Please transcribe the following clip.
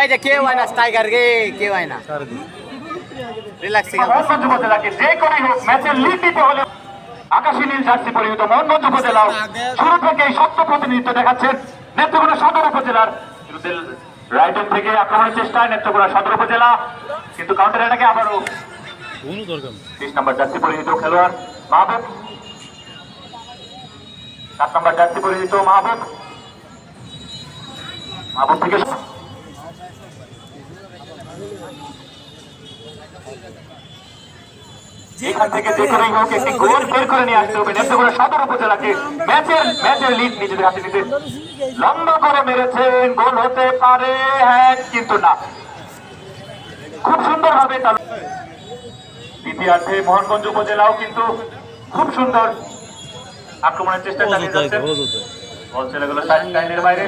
এই যে কেউ হয় আকাশী নীল জার্সি পরিহিত মোহনগঞ্জ উপজেলাও শুরু থেকেই শক্ত প্রতিনিধিত্ব দেখাচ্ছেন নেত্রকোনা সদর উপজেলার। বিরুদ্ধে রাইট থেকে আক্রমণের চেষ্টায় নেত্রকোনা সদর উপজেলা। কিন্তু কাউন্টার এটাকে আবারও বিশ নম্বর জার্সি পরিহিত খেলোয়াড় মাহবুব। সাত নম্বর জার্সি পরিহিত মাহবুব। থেকে এখান থেকে যে করেই হোক একটি গোল বের করে নিয়ে আসতে হবে। নেত্রকোনা সদর উপজেলাকে ম্যাচের ম্যাচের লিড নিজেদের হাতে নিতে লম্বা করে মেরেছেন গোল হতে পারে হ্যাঁ কিন্তু না। খুব সুন্দর ভাবে তার দ্বিতীয়ার্ধে মোহনগঞ্জ উপজেলাও কিন্তু খুব সুন্দর আক্রমণের চেষ্টা চালিয়ে যাচ্ছে। বল চলে গেল লাইনের বাইরে।